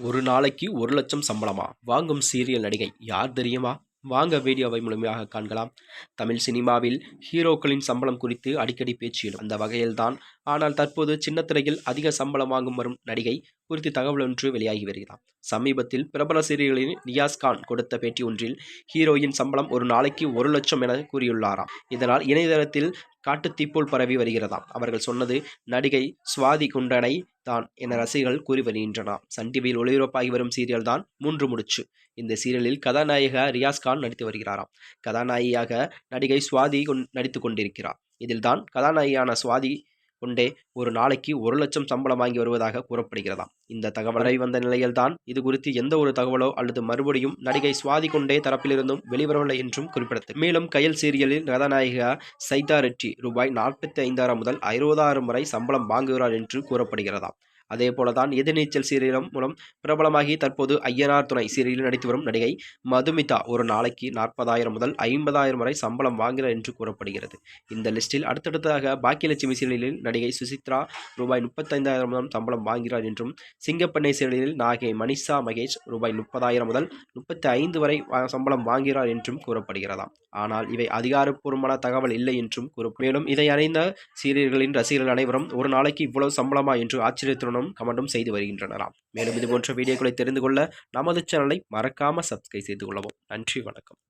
ஒரு நாளைக்கு ஒரு லட்சம் சம்பளமா? வாங்கும் சீரியல் நடிகை யார் தெரியுமா? வாங்க வீடியோவை முழுமையாக காண்கலாம். தமிழ் சினிமாவில் ஹீரோக்களின் சம்பளம் குறித்து அடிக்கடி பேச்சிடும் அந்த வகையில்தான். ஆனால் தற்போது சின்னத்திரையில் அதிக சம்பளம் வாங்கும் வரும் நடிகை குறித்து தகவல் ஒன்று வெளியாகி வருகிறார். சமீபத்தில் பிரபல சீரியல்களின் நியாஸ் கான் கொடுத்த பேட்டி ஒன்றில் ஹீரோயின் சம்பளம் ஒரு நாளைக்கு ஒரு லட்சம் என கூறியுள்ளாராம். இதனால் இணையதளத்தில் காட்டுத்தீப்போல் பரவி வருகிறதாம். அவர்கள் சொன்னது நடிகை சுவாதி குண்டனை தான் என ரசிகர்கள் கூறி வருகின்றனர். சன் டிவியில் ஒளிபரப்பாகி வரும் சீரியல் தான் மூன்று முடிச்சு. இந்த சீரியலில் கதாநாயக ரியாஸ் கான் நடித்து வருகிறாராம். கதாநாயகியாக நடிகை சுவாதி கொண் நடித்து கொண்டிருக்கிறார். இதில்தான் கதாநாயகியான சுவாதி கொண்டே ஒரு நாளைக்கு ஒரு லட்சம் சம்பளம் வாங்கி வருவதாக கூறப்படுகிறதாம். இந்த தகவலை வந்த நிலையில்தான் இது குறித்து எந்த ஒரு தகவலோ அல்லது மறுபடியும் நடிகை சுவாதி கொண்டே தரப்பிலிருந்தும் வெளிவரவில்லை என்றும் குறிப்பிடத்தக்கது. மேலும் கயல் சீரியலில் கதாநாயகா சைதா ரெட்டி ரூபாய் நாற்பத்தி ஐந்தாயிரம் முதல் அறுபதாயிரம் வரை சம்பளம் வாங்குகிறார் என்று கூறப்படுகிறதாம். அதே போலதான் எதிர்நீச்சல் சீரியலும் மூலம் பிரபலமாகி தற்போது ஐயனார் துணை சீரியலில் நடித்து வரும் நடிகை மதுமிதா ஒரு நாளைக்கு நாற்பதாயிரம் முதல் ஐம்பதாயிரம் வரை சம்பளம் வாங்கினார் என்று கூறப்படுகிறது. இந்த லிஸ்டில் அடுத்தடுத்ததாக பாக்கியலட்சுமி சீரியலில் நடிகை சுசித்ரா ரூபாய் முப்பத்தைந்தாயிரம் முதல் சம்பளம் வாங்கிறார் என்றும் சிங்கப்பண்ணை சீரியலில் நாகை மனிஷா மகேஷ் ரூபாய் முப்பதாயிரம் முதல் முப்பத்தி ஐந்து வரை சம்பளம் வாங்கிறார் என்றும் கூறப்படுகிறதாம். ஆனால் இவை அதிகாரப்பூர்வமான தகவல் இல்லை என்றும் கூறும் மேலும் இதை அறிந்த சீரியல்களின் ரசிகர்கள் அனைவரும் ஒரு நாளைக்கு இவ்வளவு சம்பளமா என்று ஆச்சரியத்துடனும் கமெண்டும் செய்து வருகின்றனராம். மேலும் இதுபோன்ற வீடியோக்களை தெரிந்து கொள்ள நமது சேனலை மறக்காமல் சப்ஸ்கிரைப் செய்து கொள்ளவும். நன்றி வணக்கம்.